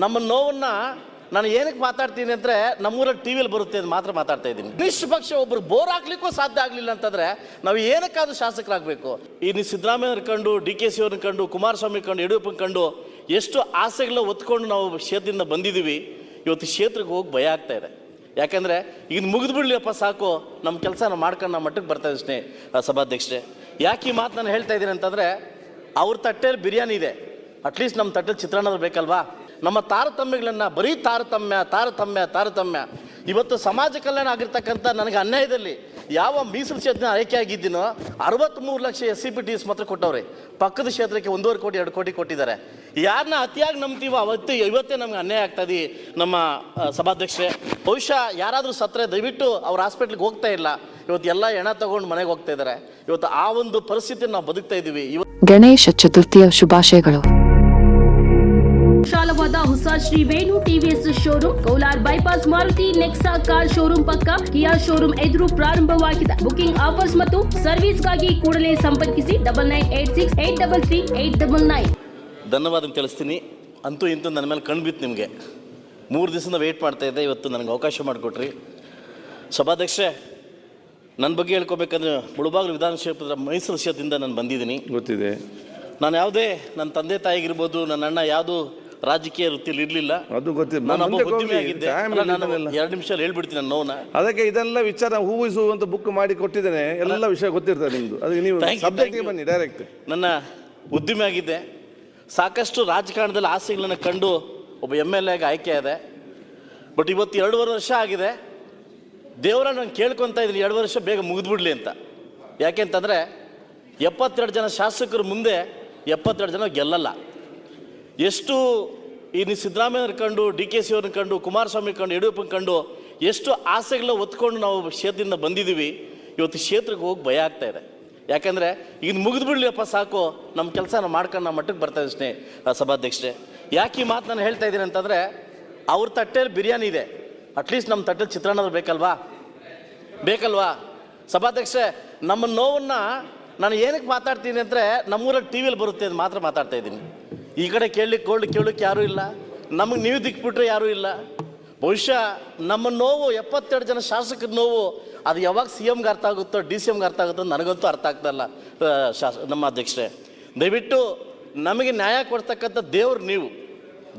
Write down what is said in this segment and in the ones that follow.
ನಮ್ಮ ನೋವನ್ನ ನಾನು ಏನಕ್ಕೆ ಮಾತಾಡ್ತೀನಿ ಅಂದ್ರೆ ನಮ್ಮೂರಲ್ಲಿ ಟಿ ವಿಯಲ್ಲಿ ಬರುತ್ತೆ ಅಂತ ಮಾತ್ರ ಮಾತಾಡ್ತಾ ಇದ್ದೀನಿ. ನಿಷ್ಪಕ್ಷ ಒಬ್ಬರು ಬೋರ್ ಹಾಕ್ಲಿಕ್ಕೂ ಸಾಧ್ಯ ಆಗಲಿಲ್ಲ ಅಂತಂದ್ರೆ ನಾವು ಏನಕ್ಕಾದ್ರೂ ಶಾಸಕರಾಗಬೇಕು. ಈ ನೀವು ಸಿದ್ದರಾಮಯ್ಯನ ಕಂಡು ಡಿ ಕೆ ಸಿ ಅವ್ರನ್ನ ಕಂಡು, ಕುಮಾರಸ್ವಾಮಿ ಕಂಡು ಯಡಿಯೂರಪ್ಪನ ಕಂಡು ಎಷ್ಟು ಆಸೆಗಳನ್ನ ಒತ್ಕೊಂಡು ನಾವು ಕ್ಷೇತ್ರದಿಂದ ಬಂದಿದ್ದೀವಿ. ಇವತ್ತು ಕ್ಷೇತ್ರಕ್ಕೆ ಹೋಗಿ ಭಯ ಆಗ್ತಾ ಇದೆ. ಯಾಕಂದ್ರೆ ಈಗ ಮುಗಿದ್ಬಿಡ್ಲಿಯಪ್ಪ ಸಾಕು ನಮ್ಮ ಕೆಲಸ ನಾವು ಮಾಡ್ಕೊಂಡು ನಮ್ಮ ಮಟ್ಟಕ್ಕೆ ಬರ್ತಾ ಇದ್ದೀನಿ ಸಭಾಧ್ಯಕ್ಷರೇ. ಯಾಕೆ ಈ ಮಾತು ನಾನು ಹೇಳ್ತಾ ಇದ್ದೀನಿ ಅಂತಂದರೆ ಅವ್ರ ತಟ್ಟೆಯಲ್ಲಿ ಬಿರಿಯಾನಿ ಇದೆ. ಅಟ್ಲೀಸ್ಟ್ ನಮ್ಮ ತಟ್ಟೆಲಿ ಚಿತ್ರಾನ್ನ ಬೇಕಲ್ವಾ? ನಮ್ಮ ತಾರತಮ್ಯಗಳನ್ನು ಬರೀ ತಾರತಮ್ಯ ತಾರತಮ್ಯ ತಾರತಮ್ಯ. ಇವತ್ತು ಸಮಾಜ ಕಲ್ಯಾಣ ಆಗಿರ್ತಕ್ಕಂಥ ನನಗೆ ಅನ್ಯಾಯದಲ್ಲಿ ಯಾವ ಮೀಸಲು ಕ್ಷೇತ್ರ ಆಯ್ಕೆ ಆಗಿದ್ದೀನೋ ಅರವತ್ತ್ಮೂರು lakh S C P T S ಮಾತ್ರ ಕೊಟ್ಟವ್ರೆ. ಪಕ್ಕದ ಕ್ಷೇತ್ರಕ್ಕೆ ಒಂದೂವರೆ ಕೋಟಿ, ಎರಡು ಕೋಟಿ ಕೊಟ್ಟಿದ್ದಾರೆ. ಯಾರನ್ನ ಅತಿಯಾಗಿ ನಂಬ್ತೀವೋ ಅವತ್ತು, ಇವತ್ತೇ ನಮ್ಗೆ ಅನ್ಯಾಯ ಆಗ್ತದೆ ನಮ್ಮ ಸಭಾಧ್ಯಕ್ಷೆ ಬಹುಶಃ ಯಾರಾದರೂ ಸತ್ತರೆ, ದಯವಿಟ್ಟು ಅವ್ರ ಹಾಸ್ಪಿಟ್ಲಿಗೆ ಹೋಗ್ತಾ ಇಲ್ಲ. ಇವತ್ತು ಎಲ್ಲ ಹೆಣ ತಗೊಂಡು ಮನೆಗೆ ಹೋಗ್ತಾ ಇದ್ದಾರೆ. ಇವತ್ತು ಆ ಒಂದು ಪರಿಸ್ಥಿತಿ ನಾವು ಬದುಕ್ತಾ ಇದ್ದೀವಿ ಗಣೇಶ ಚತುರ್ಥಿಯ ಶುಭಾಶಯಗಳು. ವಿಶಾಲವಾದ ಹೊಸ Shri Venu TVS showroom Kolar bypass Maruti Nexa car showroom ಪಕ್ಕ ಕಿಯಾ ಶೋರೂಮ್ ಎದುರು ಪ್ರಾರಂಭವಾಗಿದೆ. ಬುಕಿಂಗ್ ಆಫರ್ಸ್ ಮತ್ತು ಸರ್ವಿಸ್ಗಾಗಿ ಕೂಡಲೇ ಸಂಪರ್ಕಿಸಿ double nine eight six eight double three eight double nine ಧನ್ಯವಾದ ತಿಳಿಸ್ತೀನಿ. ಅಂತೂ ಇಂತೂ ನನ್ನ ಮೇಲೆ ಕಣ್ಣು ಬಿತ್ತು ನಿಮಗೆ. ಮೂರು ದಿವಸದಿಂದ ವೆಯ್ಟ್ ಮಾಡ್ತಾ ಇದ್ದೆ ಇವತ್ತು ನನಗೆ ಅವಕಾಶ ಮಾಡಿಕೊಟ್ರಿ. ಸಭಾಧ್ಯಕ್ಷೆ ನನ್ನ ಬಗ್ಗೆ ಹೇಳ್ಕೊಬೇಕಂದ್ರೆ ಮುಳುಬಾಗಿಲು ವಿಧಾನಸಭೆ ಮೈಸೂರು ಕ್ಷೇತ್ರದಿಂದ ನಾನು ಬಂದಿದ್ದೀನಿ. ಗೊತ್ತಿದೆ. ನಾನು ಯಾವುದೇ ನನ್ನ ತಂದೆ ತಾಯಿಗಿರ್ಬೋದು ನನ್ನ ಅಣ್ಣ ಯಾವುದು ರಾಜಕೀಯ ವೃತ್ತಿಯಲ್ಲಿ ಇರಲಿಲ್ಲ. ಅದು ಗೊತ್ತಿಲ್ಲ. ನಾನು ಒಬ್ಬ ಮುಂದಕ್ಕೆ Time ಅಲ್ಲ, ನಾನು. ಎರಡು ನಿಮಿಷ ಹೇಳ್ಬಿಡ್ತೀನಿ ನನ್ನ ನೋವನ್ನ. ಅದಕ್ಕೆ ಇದೆಲ್ಲ ವಿಚಾರ ಹೂವಿಸು ಅಂತ ಬುಕ್ ಮಾಡಿ ಕೊಟ್ಟಿದ್ದೇನೆ. ಎಲ್ಲ ವಿಷಯ ಗೊತ್ತಿರ್ತದೆ ನಿಮ್ದು. ಅದಕ್ಕೆ ನೀವು Thank you, ಸಬ್ಜೆಕ್ಟ್ಗೆ you. ಬನ್ನಿ ಡೈರೆಕ್ಟ್ ನನ್ನ ಉದ್ದಿಮೆ ಆಗಿದ್ದೆ. ಸಾಕಷ್ಟು ರಾಜಕಾರಣದಲ್ಲಿ ಆಸೆಗಳನ್ನು ಕಂಡು ಒಬ್ಬ ಎಂ ಎಲ್ ಎಗೆ ಆಯ್ಕೆ ಇದೆ ಬಟ್ ಇವತ್ತು ಎರಡೂವರೆ ವರ್ಷ ಆಗಿದೆ. ದೇವರ ನಾನು ಕೇಳ್ಕೊತಾ ಇದ್ದೀನಿ. ಎರಡು ವರ್ಷ ಬೇಗ ಮುಗಿದ್ಬಿಡ್ಲಿ ಅಂತ. ಯಾಕೆಂತಂದರೆ ಎಪ್ಪತ್ತೆರಡು ಜನ ಶಾಸಕರು ಮುಂದೆ ಎಪ್ಪತ್ತೆರಡು ಜನ ಗೆಲ್ಲಲ್ಲ. ಎಷ್ಟು ಈ ನೀವು ಸಿದ್ದರಾಮಯ್ಯವ್ರ ಕಂಡು ಡಿ ಕೆ ಸಿ ಅವ್ರನ್ನ ಕಂಡು, ಕುಮಾರಸ್ವಾಮಿ ಕಂಡು, ಯಡಿಯೂರಪ್ಪನ ಕಂಡು, ಎಷ್ಟು ಆಸೆಗಳನ್ನ ಒತ್ಕೊಂಡು ನಾವು ಕ್ಷೇತ್ರದಿಂದ ಬಂದಿದ್ದೀವಿ, ಇವತ್ತು ಕ್ಷೇತ್ರಕ್ಕೆ ಹೋಗಿ ಭಯ ಆಗ್ತಾ ಇದೆ. ಯಾಕಂದರೆ ಈಗ ಮುಗಿದು ಬಿಡ್ಲಿಯಪ್ಪ ಸಾಕು ನಮ್ಮ ಕೆಲಸ ನಾವು ಮಾಡ್ಕೊಂಡು ನಮ್ಮ ಮಟ್ಟಕ್ಕೆ ಬರ್ತಾ ಇದ್ದೀನಿ ಸಭಾಧ್ಯಕ್ಷರೇ. ಯಾಕೆ ಈ ಮಾತು ನಾನು ಹೇಳ್ತಾ ಇದ್ದೀನಿ ಅಂತಂದರೆ, ಅವ್ರ ತಟ್ಟೆಯಲ್ಲಿ ಬಿರಿಯಾನಿ ಇದೆ. ಅಟ್ಲೀಸ್ಟ್ ನಮ್ಮ ತಟ್ಟೆಲಿ ಚಿತ್ರಾನ್ನ ಬೇಕಲ್ವಾ? ಬೇಕಲ್ವಾ? ಸಭಾಧ್ಯಕ್ಷೆ ನಮ್ಮ ನೋವನ್ನು ನಾನು ಏನಕ್ಕೆ ಮಾತಾಡ್ತೀನಿ ಅಂದರೆ, ನಮ್ಮೂರಲ್ಲಿ ಟಿ ವಿಲಿ ಬರುತ್ತೆ ಅಂತ ಮಾತ್ರ ಮಾತಾಡ್ತಾ ಇದ್ದೀನಿ. ಈ ಕಡೆ ಕೇಳಲಿಕ್ಕೆ ಕೊಳ್ಳಿ ಕೇಳಲಿಕ್ಕೆ ಯಾರೂ ಇಲ್ಲ. ನಮಗೆ ನೀವು ದಿಕ್ಬಿಟ್ರೆ ಯಾರೂ ಇಲ್ಲ. ಬಹುಶಃ ನಮ್ಮ ನೋವು ಎಪ್ಪತ್ತೆರಡು ಜನ ಶಾಸಕರ ನೋವು, ಅದು ಯಾವಾಗ ಸಿ ಎಮ್ಗೆ ಅರ್ಥ ಆಗುತ್ತೋ, ಡಿ ಸಿ ಎಮ್ಗೆ ಅರ್ಥ ಆಗುತ್ತೋ ನನಗಂತೂ ಅರ್ಥ ಆಗ್ತಾಯಿಲ್ಲ ಶಾಸ, ನಮ್ಮ ಅಧ್ಯಕ್ಷರೇ. ದಯವಿಟ್ಟು ನಮಗೆ ನ್ಯಾಯ ಕೊಡ್ತಕ್ಕಂಥ ದೇವರು ನೀವು.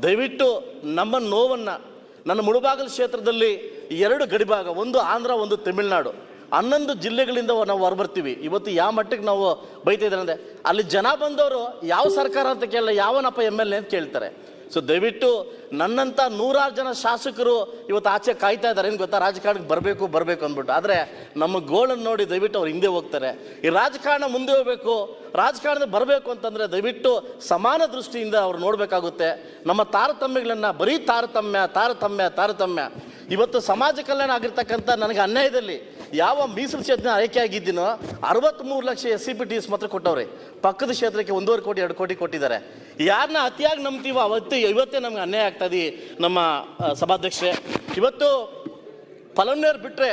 ದಯವಿಟ್ಟು ನಮ್ಮ ನೋವನ್ನು, ನನ್ನ ಮುಳುಬಾಗಲು ಕ್ಷೇತ್ರದಲ್ಲಿ ಎರಡು ಗಡಿಭಾಗ, ಒಂದು ಆಂಧ್ರ, ಒಂದು ತಮಿಳುನಾಡು. ಹನ್ನೊಂದು ಜಿಲ್ಲೆಗಳಿಂದ ನಾವು ಹೊರಬರ್ತೀವಿ. ಇವತ್ತು ಯಾವ ಮಟ್ಟಕ್ಕೆ ನಾವು ಬೈತಿದ್ರಂದ್ರೆ ಅಲ್ಲಿ ಜನ ಬಂದವರು ಯಾವ ಸರ್ಕಾರ ಅಂತ ಕೇಳಲ್ಲ, ಯಾವನಪ್ಪ ಎಂ ಎಲ್ ಎ ಅಂತ ಕೇಳ್ತಾರೆ. ಸೊ ದಯವಿಟ್ಟು ನನ್ನಂಥ ನೂರಾರು ಜನ ಶಾಸಕರು ಇವತ್ತು ಆಚೆ ಕಾಯ್ತಾ ಇದ್ದಾರೆ. ಏನು ಗೊತ್ತಾ? ರಾಜಕಾರಣಕ್ಕೆ ಬರಬೇಕು ಬರಬೇಕು ಅಂದ್ಬಿಟ್ಟು. ಆದರೆ ನಮ್ಮ ಗೋಳನ್ನು ನೋಡಿ ದಯವಿಟ್ಟು ಅವ್ರು ಹಿಂದೆ ಹೋಗ್ತಾರೆ. ಈ ರಾಜಕಾರಣ ಮುಂದೆ ಹೋಗಬೇಕು ರಾಜಕಾರಣದ ಬರಬೇಕು ಅಂತಂದರೆ ದಯವಿಟ್ಟು ಸಮಾನ ದೃಷ್ಟಿಯಿಂದ ಅವ್ರು ನೋಡಬೇಕಾಗುತ್ತೆ. ನಮ್ಮ ತಾರತಮ್ಯಗಳನ್ನು ಬರೀ ತಾರತಮ್ಯ ತಾರತಮ್ಯ ತಾರತಮ್ಯ. ಇವತ್ತು ಸಮಾಜ ಕಲ್ಯಾಣ ಆಗಿರ್ತಕ್ಕಂಥ ನನಗೆ ಅನ್ಯಾಯದಲ್ಲಿ ಯಾವ ಮೀಸಲು ಕ್ಷೇತ್ರ ಆಯ್ಕೆ ಆಗಿದ್ದೀನೋ ಅರವತ್ತ್ಮೂರು lakh S C P T S ಮಾತ್ರ ಕೊಟ್ಟವ್ರೆ. ಪಕ್ಕದ ಕ್ಷೇತ್ರಕ್ಕೆ ಒಂದೂವರೆ ಕೋಟಿ, ಎರಡು ಕೋಟಿ ಕೊಟ್ಟಿದ್ದಾರೆ. ಯಾರನ್ನ ಅತಿಯಾಗಿ ನಂಬ್ತೀವೋ ಅವತ್ತು, ಇವತ್ತೇ ನಮ್ಗೆ ಅನ್ಯಾಯ ಆಗ್ತದೆ ನಮ್ಮ ಸಭಾಧ್ಯಕ್ಷೆ ಇವತ್ತು ಫಲಂನೇರು ಬಿಟ್ಟರೆ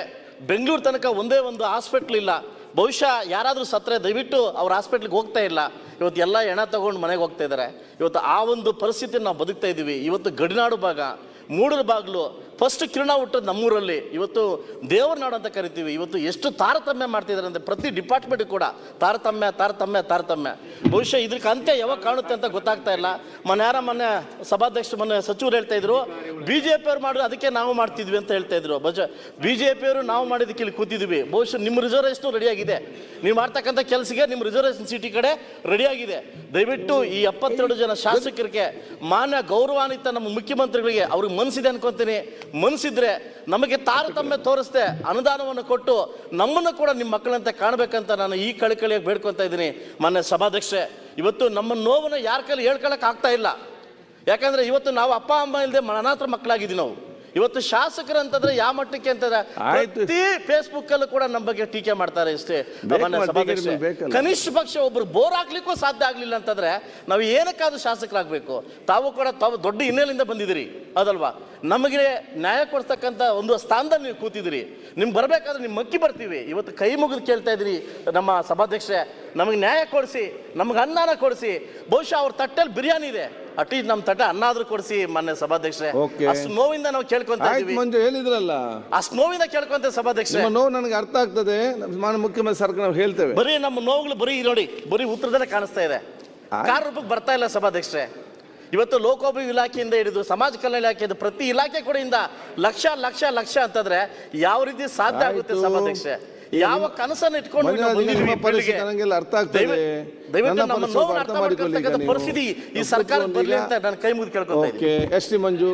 ಬೆಂಗಳೂರು ತನಕ ಒಂದೇ ಒಂದು ಹಾಸ್ಪಿಟ್ಲ್ ಇಲ್ಲ. ಬಹುಶಃ ಯಾರಾದರೂ ಸತ್ತರೆ, ದಯವಿಟ್ಟು ಅವ್ರ ಹಾಸ್ಪಿಟ್ಲಿಗೆ ಹೋಗ್ತಾ ಇಲ್ಲ. ಇವತ್ತು ಎಲ್ಲ ಹೆಣ ತಗೊಂಡು ಮನೆಗೆ ಹೋಗ್ತಾ ಇದ್ದಾರೆ ಇವತ್ತು ಆ ಒಂದು ಪರಿಸ್ಥಿತಿಯನ್ನು ನಾವು ಬದುಕ್ತಾ ಇದ್ದೀವಿ ಇವತ್ತು ಗಡಿನಾಡು ಭಾಗ ಮೂಡರ ಬಾಗಿಲು ಫಸ್ಟ್ ಕಿರಣ ಹುಟ್ಟೋದು ನಮ್ಮೂರಲ್ಲಿ. ಇವತ್ತು ದೇವ್ರ ನಾಡು ಅಂತ ಕರಿತೀವಿ. ಇವತ್ತು ಎಷ್ಟು ತಾರತಮ್ಯ ಮಾಡ್ತಿದ್ದಾರೆ ಅಂದರೆ ಪ್ರತಿ ಡಿಪಾರ್ಟ್ಮೆಂಟ್ ಕೂಡ ತಾರತಮ್ಯ ತಾರತಮ್ಯ ತಾರತಮ್ಯ. ಬಹುಶಃ ಇದಕ್ಕೆ ಅಂತ್ಯ ಯಾವಾಗ ಕಾಣುತ್ತೆ ಅಂತ ಗೊತ್ತಾಗ್ತಾ ಇಲ್ಲ. ಮೊನ್ನೆ ಯಾರ ಮೊನ್ನೆ ಸಭಾಧ್ಯಕ್ಷರು ಮೊನ್ನೆ ಸಚಿವರು ಹೇಳ್ತಾ ಇದ್ರು ಬಿ ಜೆ ಪಿಯವ್ರು ಮಾಡಿದ್ರು ಅದಕ್ಕೆ ನಾವು ಮಾಡ್ತಿದ್ವಿ ಅಂತ ಹೇಳ್ತಾ ಇದ್ರು. ಬಜ ಬಿ ಜೆ ಪಿಯವರು ನಾವು ಮಾಡಿದ್ದಕ್ಕೆ ಇಲ್ಲಿ ಕೂತಿದ್ವಿ. ಬಹುಶಃ ನಿಮ್ಮ ರಿಸರ್ವೇಷನ್ ರೆಡಿಯಾಗಿದೆ ನೀವು ಮಾಡ್ತಕ್ಕಂಥ ಕೆಲಸಕ್ಕೆ ನಿಮ್ಮ ರಿಸರ್ವೇಷನ್ ಸಿಟಿ ಕಡೆ ರೆಡಿಯಾಗಿದೆ ದಯವಿಟ್ಟು ಈ ಎಪ್ಪತ್ತೆರಡು ಜನ ಶಾಸಕರಿಗೆ ಮಾನ್ಯ ಗೌರವಾನ್ವಿತ ನಮ್ಮ ಮುಖ್ಯಮಂತ್ರಿಗಳಿಗೆ ಅವ್ರಿಗೆ ಮನಸ್ಸಿದೆ ಅನ್ಕೊಂತೀನಿ. ಮನಸ್ಸಿದ್ರೆ ನಮಗೆ ತಾರತಮ್ಯ ತೋರಿಸ್ದೆ ಅನುದಾನವನ್ನು ಕೊಟ್ಟು ನಮ್ಮನ್ನು ಕೂಡ ನಿಮ್ಮ ಮಕ್ಕಳಂತೆ ಕಾಣಬೇಕಂತ ನಾನು ಈ ಕಳಕಳಿಯಾಗಿ ಬೇಡ್ಕೊತಾ ಇದ್ದೀನಿ. ಮೊನ್ನೆ ಸಭಾಧ್ಯಕ್ಷೆ ಇವತ್ತು ನಮ್ಮ ನೋವನ್ನು ಯಾರ ಕೈಲಿ ಹೇಳ್ಕೊಳಕ್ಕೆ ಆಗ್ತಾ ಇಲ್ಲ. ಯಾಕಂದರೆ ಇವತ್ತು ನಾವು ಅಪ್ಪ, ಅಮ್ಮ ಇಲ್ಲದೆ ಅನಾಥ ಮಕ್ಕಳಾಗಿದ್ದೀವಿ ನಾವು. ಇವತ್ತು ಶಾಸಕರು ಅಂತಂದ್ರೆ ಯಾವ ಮಟ್ಟಕ್ಕೆ ಅಂತಂದ್ರೆ ಪ್ರತಿ ಫೇಸ್ಬುಕ್ ಅಲ್ಲೂ ಕೂಡ ನಮ್ಮ ಬಗ್ಗೆ ಟೀಕೆ ಮಾಡ್ತಾರೆ ಇಷ್ಟೇ. ಕನಿಷ್ಠ ಪಕ್ಷ ಒಬ್ರು ಬೋರ್ ಹಾಕ್ಲಿಕ್ಕೂ ಸಾಧ್ಯ ಆಗ್ಲಿಲ್ಲ ಅಂತಂದ್ರೆ ನಾವು ಏನಕ್ಕಾದ್ರೂ ಶಾಸಕರಾಗಬೇಕು? ತಾವು ಕೂಡ ತಾವು ದೊಡ್ಡ ಹಿನ್ನೆಲೆಯಿಂದ ಬಂದಿದ್ದೀರಿ ಅದಲ್ವಾ? ನಮಗೆ ನ್ಯಾಯ ಕೊಡ್ತಕ್ಕಂಥ ಒಂದು ಸ್ಥಾನದಲ್ಲಿ ನೀವು ಕೂತಿದ್ದೀರಿ. ನಿಮ್ಗೆ ಬರಬೇಕಾದ್ರೆ ನಿಮ್ಮ ಮಕ್ಕಿ ಬರ್ತೀವಿ. ಇವತ್ತು ಕೈ ಮುಗಿದು ಕೇಳ್ತಾ ಇದ್ದೀರಿ ನಮ್ಮ ಸಭಾಧ್ಯಕ್ಷರೇ. ನಮಗೆ ನ್ಯಾಯ ಕೊಡಿಸಿ ನಮಗೆ ಅನ್ನಾನ ಕೊಡಿಸಿ. ಬಹುಶಃ ಅವ್ರ ತಟ್ಟೆಲಿ ಬಿರಿಯಾನಿ ಇದೆ. ಅಟ್ಲೀಸ್ಟ್ ನಮ್ಮ ತಟ ಅನ್ನಾದ್ರೂ ಕೊಡಿಸಿ ಮೊನ್ನೆ ಸಭಾಧ್ಯಕ್ಷರೇ. Okay. ಅಷ್ಟು ನೋವಿಂದ ನಾವು ಕೇಳ್ಕೊಂತ ಆಯ್ತು ಇದೀವಿ ಮಂಜು ಹೇಳಿದ್ರಲ್ಲ. ಅಷ್ಟು ನೋವಿಂದ ಕೇಳ್ಕೊಂತ ಸಭಾಧ್ಯಕ್ಷರೇ. ನಿಮ್ಮ ನೋವು ನನಗೆ ಅರ್ಥ ಆಗ್ತದೆ. ಮಾನ್ಯ ಮುಖ್ಯಮಂತ್ರಿ ಸರ್ಕಾರ ನಾವು ಹೇಳ್ತೇವೆ. ಬರೀ ನಮ್ಮ ನೋವುಗಳು ಬರೀ ನೋಡಿ ಬರೀ ಉತ್ತರದಲ್ಲೇ ಕಾಣಿಸ್ತಾ ಇದೆ. ಕಾರ್ ರೂಪಕ್ಕೆ ಬರ್ತಾ ಇಲ್ಲ ಸಭಾಧ್ಯಕ್ಷರೇ. ಇವತ್ತು ಲೋಕೋಪಯೋಗಿ ಇಲಾಖೆಯಿಂದ ಹಿಡಿದು ಸಮಾಜ ಕಲ್ಯಾಣ ಇಲಾಖೆಯಿಂದ ಪ್ರತಿ ಇಲಾಖೆ ಕೂಡ ಲಕ್ಷ ಲಕ್ಷ ಲಕ್ಷ ಅಂತಂದ್ರೆ ಯಾವ ರೀತಿ ಸಾಧ್ಯ ಆಗುತ್ತೆ ಸಭಾಧ್ಯಕ್ಷ ಯಾವ ಕನಸನ್ನು ಇಟ್ಕೊಂಡು ಅರ್ಥ ಆಗ್ತದೆ. ದಯವಿಟ್ಟು- ನಮ್ಮ ಪರಿಸ್ಥಿತಿ ನೋವನ್ನು ಅರ್ಥ ಮಾಡಿಕೊಳ್ಳಿ. ಪರಿಸ್ಥಿತಿ ಈ ಸರ್ಕಾರ ಬರಲಿ ಅಂತ ನಾನು ಕೈ ಮುಗಿದು ಕೇಳ್ಕೊತೀನಿ ಎಸ್ ಟಿ ಮಂಜು.